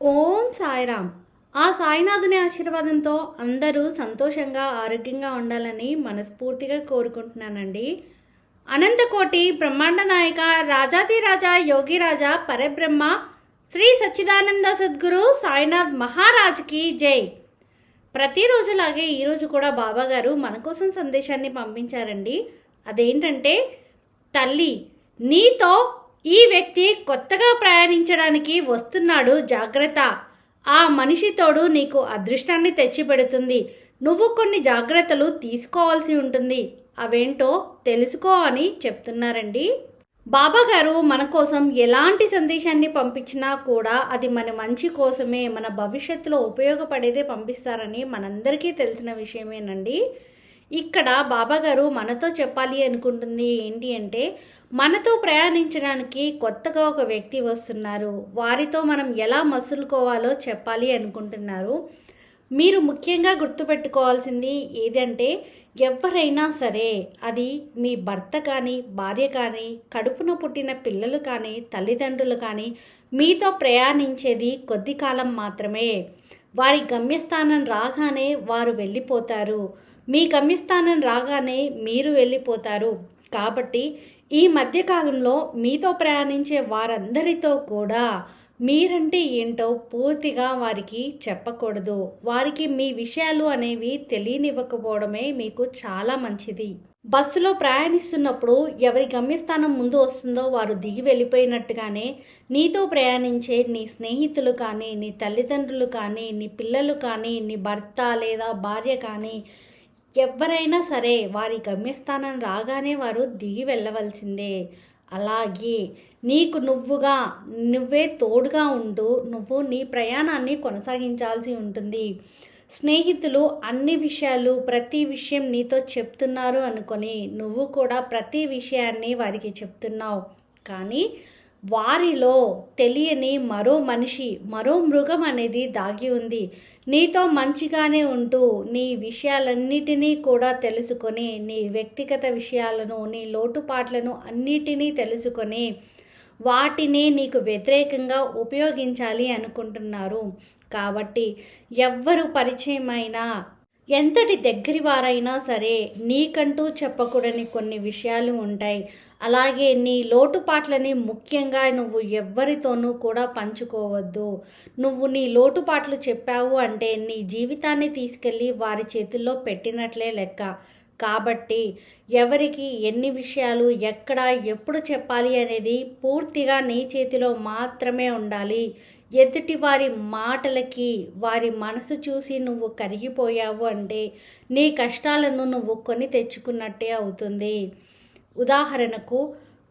ఓం సాయిరామ్. ఆ సాయినాథుని ఆశీర్వాదంతో అందరూ సంతోషంగా ఆరోగ్యంగా ఉండాలని మనస్ఫూర్తిగా కోరుకుంటున్నానండి. అనంతకోటి బ్రహ్మాండ నాయక రాజాదిరాజా యోగిరాజా పరబ్రహ్మ శ్రీ సచ్చిదానంద సద్గురు సాయినాథ్ మహారాజ్కి జై. ప్రతిరోజులాగే ఈరోజు కూడా బాబాగారు మన కోసం సందేశాన్ని పంపించారండి. అదేంటంటే తల్లి నీతో ఈ వ్యక్తి కొత్తగా ప్రయాణించడానికి వస్తున్నాడు జాగ్రత్త. ఆ మనిషితోడు నీకు అదృష్టాన్ని తెచ్చిపెడుతుంది. నువ్వు కొన్ని జాగ్రత్తలు తీసుకోవాల్సి ఉంటుంది. అవేంటో తెలుసుకో అని చెప్తున్నారండి. బాబా గారు మన కోసం ఎలాంటి సందేశాన్ని పంపించినా కూడా అది మన మంచి కోసమే మన భవిష్యత్తులో ఉపయోగపడేదే పంపిస్తారని మనందరికీ తెలిసిన విషయమేనండి. ఇక్కడ బాబాగారు మనతో చెప్పాలి అనుకుంటుంది. ఏంటి అంటే మనతో ప్రయాణించడానికి కొత్తగా ఒక వ్యక్తి వస్తున్నారు. వారితో మనం ఎలా మసులుకోవాలో చెప్పాలి అనుకుంటున్నారు. మీరు ముఖ్యంగా గుర్తుపెట్టుకోవాల్సింది ఏదంటే ఎవరైనా సరే అది మీ భర్త కానీ భార్య కానీ కడుపున పుట్టిన పిల్లలు కానీ తల్లిదండ్రులు కానీ మీతో ప్రయాణించేది కొద్ది కాలం మాత్రమే. వారి గమ్యస్థానం రాగానే వారు వెళ్ళిపోతారు. మీ గమ్యస్థానం రాగానే మీరు వెళ్ళిపోతారు. కాబట్టి ఈ మధ్యకాలంలో మీతో ప్రయాణించే వారందరితో కూడా మీరంటే ఏంటో పూర్తిగా వారికి చెప్పకూడదు. వారికి మీ విషయాలు అనేవి తెలియనివ్వకపోవడమే మీకు చాలా మంచిది. బస్సులో ప్రయాణిస్తున్నప్పుడు ఎవరి గమ్యస్థానం ముందు వస్తుందో వారు దిగి వెళ్ళిపోయినట్టుగానే నీతో ప్రయాణించే నీ స్నేహితులు కానీ నీ తల్లిదండ్రులు కానీ నీ పిల్లలు కానీ నీ భర్త లేదా భార్య కానీ ఎవరైనా సరే వారి గమ్యస్థానం రాగానే వారు దిగి వెళ్ళవలసిందే. అలాగే నీకు నువ్వుగా నువ్వే తోడుగా ఉంటూ నువ్వు నీ ప్రయాణాన్ని కొనసాగించాల్సి ఉంటుంది. స్నేహితులు అన్ని విషయాలు ప్రతి విషయం నీతో చెప్తున్నారు అనుకొని నువ్వు కూడా ప్రతి విషయాన్ని వారికి చెప్తున్నావు. కానీ వారిలో తెలియని మరో మనిషి మరో మృగం అనేది దాగి ఉంది. నీతో మంచిగానే ఉంటూ నీ విషయాలన్నిటినీ కూడా తెలుసుకొని నీ వ్యక్తిగత విషయాలను నీ లోటుపాట్లను అన్నిటినీ తెలుసుకొని వాటిని నీకు వ్యతిరేకంగా ఉపయోగించాలి అనుకుంటున్నారు. కాబట్టి ఎవ్వరు పరిచయమైనా ఎంతటి దగ్గరి వారైనా సరే నీకంటూ చెప్పకూడని కొన్ని విషయాలు ఉంటాయి. అలాగే నీ లోటుపాట్లని ముఖ్యంగా నువ్వు ఎవ్వరితోనూ కూడా పంచుకోవద్దు. నువ్వు నీ లోటుపాట్లు చెప్పావు అంటే నీ జీవితాన్ని తీసుకెళ్ళి వారి చేతుల్లో పెట్టినట్లే లెక్క. కాబట్టి ఎవరికి ఎన్ని విషయాలు ఎక్కడ ఎప్పుడు చెప్పాలి అనేది పూర్తిగా నీ చేతిలో మాత్రమే ఉండాలి. ఎదుటి వారి మాటలకి వారి మనసు చూసి నువ్వు కరిగిపోయావు అంటే నీ కష్టాలను నువ్వు కొని తెచ్చుకున్నట్టే అవుతుంది. ఉదాహరణకు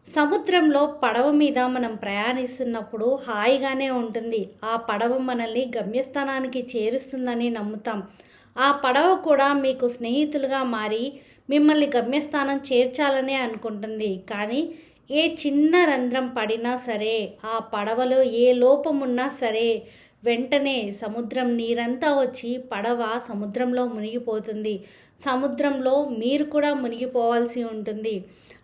సముద్రంలో పడవ మీద మనం ప్రయాణిస్తున్నప్పుడు హాయిగానే ఉంటుంది. ఆ పడవ మనల్ని గమ్యస్థానానికి చేరుస్తుందని నమ్ముతాం. ఆ పడవ కూడా మీకు స్నేహితులుగా మారి మిమ్మల్ని గమ్యస్థానం చేర్చాలనే అనుకుంటుంది. కానీ ఏ చిన్న రంధ్రం పడినా సరే ఆ పడవలో ఏ లోపమున్నా సరే వెంటనే సముద్రం నీరంతా వచ్చి పడవ సముద్రంలో మునిగిపోతుంది. సముద్రంలో మీరు కూడా మునిగిపోవాల్సి ఉంటుంది.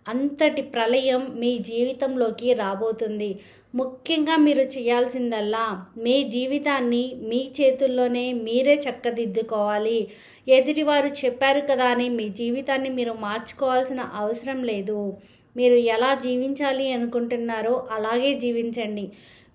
అంతటి ప్రళయం మీ జీవితంలోకి రాబోతుంది. ముఖ్యంగా మీరు చేయాల్సిందల్లా మీ జీవితాన్ని మీ చేతుల్లోనే మీరే చక్కదిద్దుకోవాలి. ఎదుటివారు చెప్పారు కదా అని మీ జీవితాన్ని మీరు మార్చుకోవాల్సిన అవసరం లేదు. మీరు ఎలా జీవించాలి అనుకుంటున్నారో అలాగే జీవించండి.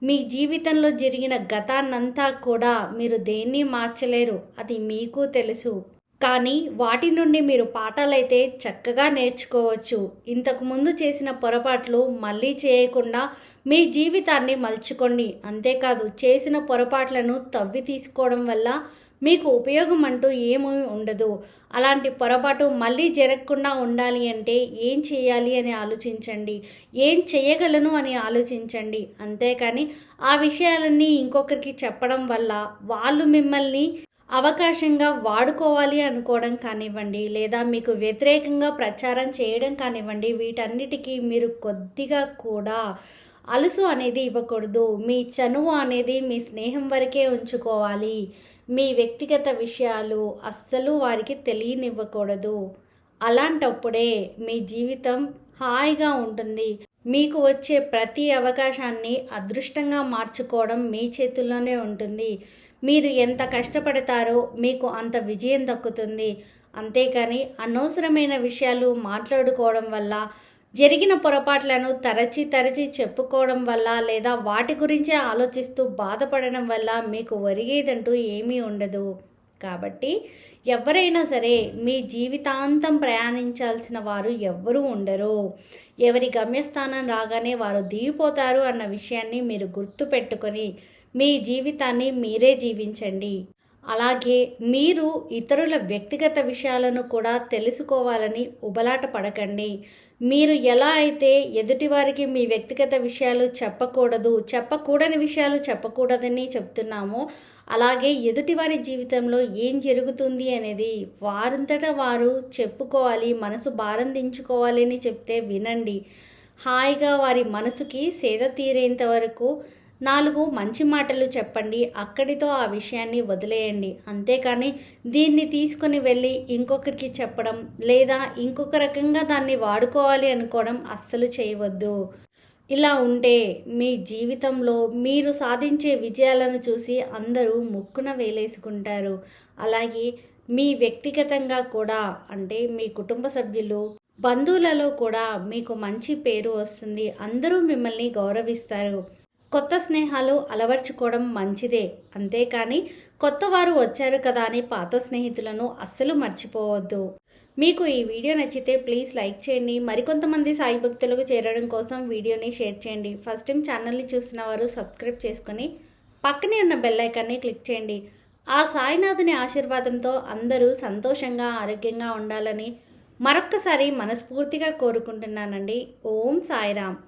మీ జీవితంలో జరిగిన గతాన్నంతా కూడా మీరు దేన్ని మార్చలేరు అది మీకు తెలుసు. కానీ వాటి నుండి మీరు పాఠాలైతే చక్కగా నేర్చుకోవచ్చు. ఇంతకుముందు చేసిన పొరపాట్లు మళ్ళీ చేయకుండా మీ జీవితాన్ని మలుచుకోండి. అంతేకాదు చేసిన పొరపాట్లను తవ్వి తీసుకోవడం వల్ల మీకు ఉపయోగం అంటూ ఏమీ ఉండదు. అలాంటి పొరపాటు మళ్ళీ జరగకుండా ఉండాలి అంటే ఏం చేయాలి అని ఆలోచించండి. ఏం చేయగలను అని ఆలోచించండి. అంతేకాని ఆ విషయాలన్నీ ఇంకొకరికి చెప్పడం వల్ల వాళ్ళు మిమ్మల్ని అవకాశంగా వాడుకోవాలి అనుకోవడం కానివ్వండి లేదా మీకు వ్యతిరేకంగా ప్రచారం చేయడం కానివ్వండి వీటన్నిటికీ మీరు కొద్దిగా కూడా అలుసు అనేది ఇవ్వకూడదు. మీ చనువు అనేది మీ స్నేహం వరకే ఉంచుకోవాలి. మీ వ్యక్తిగత విషయాలు అస్సలు వారికి తెలియనివ్వకూడదు. అలాంటప్పుడే మీ జీవితం హాయిగా ఉంటుంది. మీకు వచ్చే ప్రతి అవకాశాన్ని అదృష్టంగా మార్చుకోవడం మీ చేతుల్లోనే ఉంటుంది. మీరు ఎంత కష్టపడతారో మీకు అంత విజయం దక్కుతుంది. అంతేకాని అనవసరమైన విషయాలు మాట్లాడుకోవడం వల్ల జరిగిన పొరపాట్లను తరచి తరచి చెప్పుకోవడం వల్ల లేదా వాటి గురించే ఆలోచిస్తూ బాధపడడం వల్ల మీకు ఒరిగేదంటూ ఏమీ ఉండదు. కాబట్టి ఎవరైనా సరే మీ జీవితాంతం ప్రయాణించాల్సిన వారు ఎవ్వరూ ఉండరు. ఎవరి గమ్యస్థానం రాగానే వారు దిగిపోతారు అన్న విషయాన్ని మీరు గుర్తుపెట్టుకొని మీ జీవితాన్ని మీరే జీవించండి. అలాగే మీరు ఇతరుల వ్యక్తిగత విషయాలను కూడా తెలుసుకోవాలని ఉబలాట పడకండి. మీరు ఎలా అయితే ఎదుటివారికి మీ వ్యక్తిగత విషయాలు చెప్పకూడదు చెప్పకూడని విషయాలు చెప్పకూడదని చెప్తున్నామో అలాగే ఎదుటివారి జీవితంలో ఏం జరుగుతుంది అనేది వారంతట వారు చెప్పుకోవాలి మనసు భారం దించుకోవాలి అని చెప్తే వినండి. హాయిగా వారి మనసుకి సేద తీరేంత వరకు నాలుగు మంచి మాటలు చెప్పండి అక్కడితో ఆ విషయాన్ని వదిలేయండి. అంతేకాని దీన్ని తీసుకొని వెళ్ళి ఇంకొకరికి చెప్పడం లేదా ఇంకొక రకంగా దాన్ని వాడుకోవాలి అనుకోవడం అస్సలు చేయవద్దు. ఇలా ఉంటే మీ జీవితంలో మీరు సాధించే విజయాలను చూసి అందరూ ముక్కున వేలేసుకుంటారు. అలాగే మీ వ్యక్తిగతంగా కూడా అంటే మీ కుటుంబ సభ్యులు బంధువులలో కూడా మీకు మంచి పేరు వస్తుంది. అందరూ మిమ్మల్ని గౌరవిస్తారు. కొత్త స్నేహాలు అలవర్చుకోవడం మంచిదే. అంతేకాని కొత్త వారు వచ్చారు కదా అని పాత స్నేహితులను అస్సలు మర్చిపోవద్దు. మీకు ఈ వీడియో నచ్చితే ప్లీజ్ లైక్ చేయండి. మరికొంతమంది సాయి భక్తులకు చేరడం కోసం వీడియోని షేర్ చేయండి. ఫస్ట్ టైం ఛానల్ని చూసిన వారు సబ్స్క్రైబ్ చేసుకొని పక్కనే ఉన్న బెల్లైకాన్ని క్లిక్ చేయండి. ఆ సాయినాథుని ఆశీర్వాదంతో అందరూ సంతోషంగా ఆరోగ్యంగా ఉండాలని మరొక్కసారి మనస్ఫూర్తిగా కోరుకుంటున్నానండి. ఓం సాయిరామ్.